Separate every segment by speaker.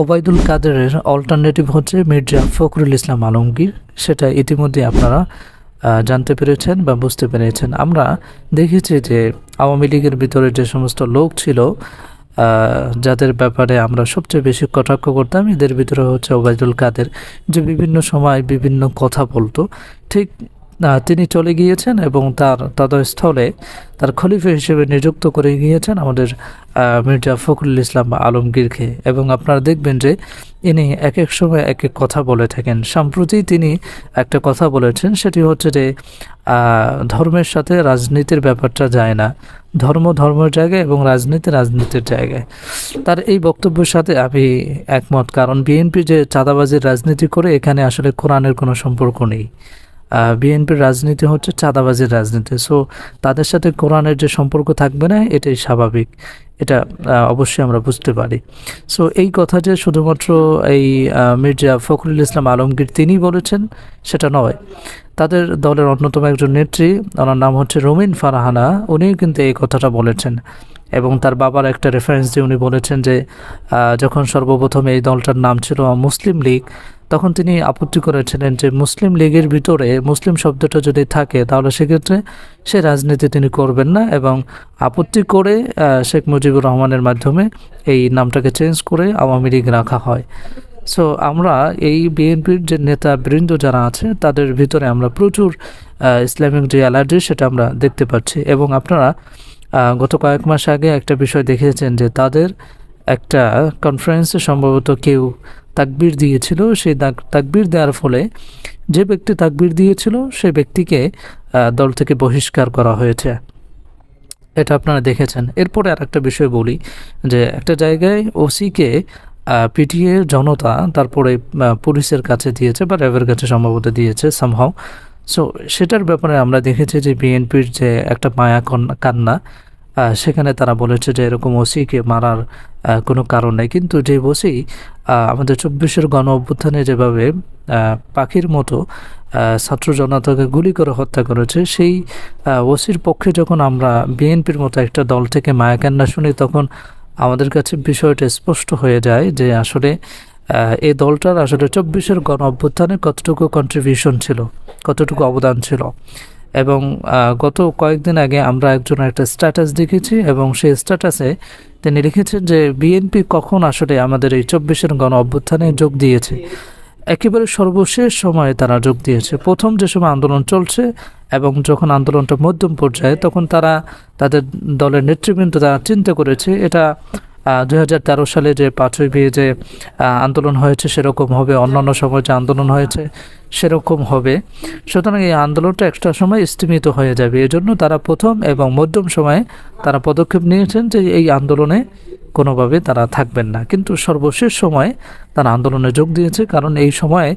Speaker 1: ওবায়দুল কাদেরের অল্টারনেটিভ হচ্ছে মির্জা ফখরুল ইসলাম আলমগীর। সেটা ইতিমধ্যে আপনারা জানতে পেরেছেন বা বুঝতে পেরেছেন। আমরা দেখেছি যে আওয়ামী লীগের ভিতরে যে সমস্ত লোক ছিল যাদের ব্যাপারে আমরা সবচেয়ে বেশি কটাক্ষ করতাম, এদের ভিতরে হচ্ছে ওবায়দুল কাদের। যে বিভিন্ন সময় বিভিন্ন কথা বলতো, ঠিক তিনি চলে গিয়েছেন এবং তার তদস্থলে তার খলিফা হিসেবে নিযুক্ত করে গিয়েছেন আমাদের মির্জা ফখরুল ইসলাম আলমগীরকে। এবং আপনারা দেখবেন যে ইনি এক এক সময় এক এক কথা বলে থাকেন। সম্প্রতি তিনি একটা কথা বলেছেন, সেটি হচ্ছে যে ধর্মের সাথে রাজনীতির ব্যাপারটা যায় না। ধর্ম ধর্মের জায়গায় এবং রাজনীতি রাজনীতির জায়গায়। তার এই বক্তব্যের সাথে আমি একমত, কারণ বিএনপি যে চাঁদাবাজির রাজনীতি করে এখানে আসলে কোরআনের কোনো সম্পর্ক নেই। বিএনপির রাজনীতি হচ্ছে চাঁদাবাজির রাজনীতি। সো তাদের সাথে কোরআনের যে সম্পর্ক থাকবে না, এটাই স্বাভাবিক। এটা অবশ্যই আমরা বুঝতে পারি। সো এই কথা যে শুধুমাত্র এই মির্জা ফখরুল ইসলাম আলমগীর তিনি বলেছেন, সেটা নয়। তাদের দলের অন্যতম একজন নেত্রী, ওনার নাম হচ্ছে রমিন ফারাহানা, উনিও কিন্তু এই কথাটা বলেছেন। এবং তার বাবার একটা রেফারেন্স দিয়ে উনি বলেছেন যে যখন সর্বপ্রথম এই দলটার নাম ছিল মুসলিম লীগ, তখন তিনি আপত্তি করেছিলেন যে মুসলিম লীগের ভিতরে মুসলিম শব্দটা যদি থাকে, তাহলে সেক্ষেত্রে সে রাজনীতি তিনি করবেন না এবং আপত্তি করে শেখ মুজিবুর রহমানের মাধ্যমে এই নামটাকে চেঞ্জ করে আওয়ামী লীগ রাখা হয়। সো আমরা এই বিএনপির যে নেতা বৃন্দ যারা আছে, তাদের ভিতরে আমরা প্রচুর ইসলামিক যে অ্যালার্জি সেটা আমরা দেখতে পাচ্ছি এবং আপনারা গত কয়েক মাস আগে একটা বিষয় দেখেছেন যে তাদের একটা কনফারেন্সে সম্ভবত কেউ তাকবির দিয়েছিল, সেই তাকবির দেওয়ার ফলে যে ব্যক্তি তাকবির দিয়েছিল, সে ব্যক্তিকে দল থেকে বহিষ্কার করা হয়েছে। এটা আপনারা দেখেছেন। এরপরে আর একটা বিষয় বলি যে একটা জায়গায় ওসিকে পিটিএ জনতা তারপরে পুলিশের কাছে দিয়েছে বা র্যাবের কাছে সম্ভবত দিয়েছে সামহাও সো সেটার ব্যাপারে আমরা দেখেছি যে বিএনপির যে একটা মায়া কান্না সেখানে তারা বলেছে যে এরকম ওসিকে মারার কোনো কারণ নেই। কিন্তু যে ওসি আমাদের চব্বিশের গণ অভ্যুত্থানে যেভাবে পাখির মতো ছাত্র জনতাকে গুলি করে হত্যা করেছে, সেই ওসির পক্ষে যখন আমরা বিএনপির মতো একটা দল থেকে মায়াকান্না শুনি, তখন আমাদের কাছে বিষয়টা স্পষ্ট হয়ে যায় যে আসলে এই দলটার আসলে চব্বিশের গণ অভ্যুত্থানে কতটুকু কন্ট্রিবিউশন ছিল, কতটুকু অবদান ছিল? এবং গত কয়েকদিন আগে আমরা একজনের একটা স্ট্যাটাস দেখেছি এবং সেই স্ট্যাটাসে তিনি লিখেছেন যে বিএনপি কখন আসলে আমাদের এই চব্বিশের গণ অভ্যুত্থানে যোগ দিয়েছে। একেবারে সর্বশেষ সময়ে তারা যোগ দিয়েছে। প্রথম যে সময় আন্দোলন চলছে এবং যখন আন্দোলনটা মধ্যম পর্যায়ে, তখন তারা তাদের দলের নেতৃবৃন্দ তারা চিন্তা করেছে, এটা দুই হাজার তেরো সালে যে পাঁচই বিয়ে যে আন্দোলন হয়েছে, সেরকম হবে। অন্যান্য সময় যে আন্দোলন হয়েছে, সেরকম হবে। সুতরাং এই আন্দোলনটা একটা সময় স্থিমিত হয়ে যাবে। এজন্য তারা প্রথম এবং মধ্যম সময়ে তারা পদক্ষেপ নিয়েছেন যে এই আন্দোলনে কোনোভাবে তারা থাকবেন না। কিন্তু সর্বশেষ সময়ে তারা আন্দোলনে যোগ দিয়েছে, কারণ এই সময়ে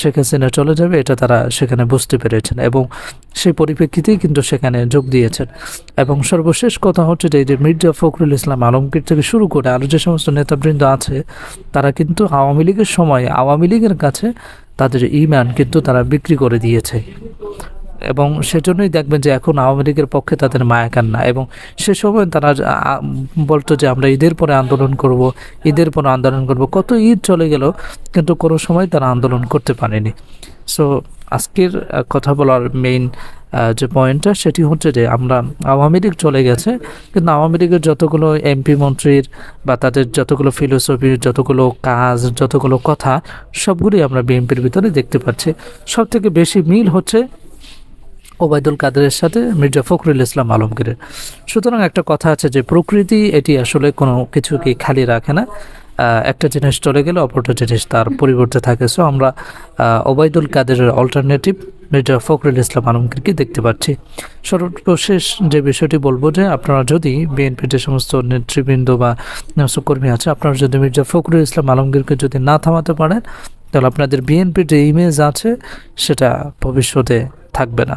Speaker 1: শেখ হাসিনা চলে যাবে, এটা তারা সেখানে বুঝতে পেরেছেন এবং সেই পরিপ্রেক্ষিতেই কিন্তু সেখানে যোগ দিয়েছেন। এবং সর্বশেষ কথা হচ্ছে যে, এই যে মির্জা ফখরুল ইসলাম আলমগীর থেকে শুরু করে আরও যে সমস্ত নেতাবৃন্দ আছে, তারা কিন্তু আওয়ামী লীগের সময় আওয়ামী লীগের কাছে তাদের ইমান কিন্তু তারা বিক্রি করে দিয়েছে। এবং সেজন্যই দেখবেন যে এখন আওয়ামী লীগের পক্ষে তাদের মায়া কান্না এবং সে সময় তারা বলতো যে আমরা ঈদের পরে আন্দোলন করব, ঈদের পরে আন্দোলন করব। কত ঈদ চলে গেল, কিন্তু কোনো সময় তারা আন্দোলন করতে পারেনি। সো আজকের কথা বলার মেইন যে পয়েন্টটা সেটি হচ্ছে যে আমরা আওয়ামী লীগ চলে গেছে, কিন্তু আওয়ামী লীগের যতগুলো এমপি মন্ত্রীর বা তাদের যতগুলো ফিলোসফি যতগুলো কাজ, যতগুলো কথা, সবগুলোই আমরা বিএনপির ভিতরে দেখতে পাচ্ছি। সব থেকে বেশি মিল হচ্ছে ওবায়দুল কাদেরের সাথে মির্জা ফখরুল ইসলাম আলমগীরের। সুতরাং একটা কথা আছে যে প্রকৃতি, এটি আসলে কোনো কিছুকে খালি রাখে না। একটা জিনিস চলে গেলে অপরটা জিনিস তার পরিবর্তে থাকে। সো আমরা ওবায়দুল কাদেরের অল্টারনেটিভ মির্জা ফখরুল ইসলাম আলমগীরকে দেখতে পাচ্ছি। সর্বশেষ যে বিষয়টি বলব যে আপনারা যদি বিএনপির যে সমস্ত নেতৃবৃন্দ বা কর্মী আছে, আপনারা যদি মির্জা ফখরুল ইসলাম আলমগীরকে যদি না থামাতে পারেন, তাহলে আপনাদের বিএনপির যে ইমেজ আছে, সেটা ভবিষ্যতে থাকবে না।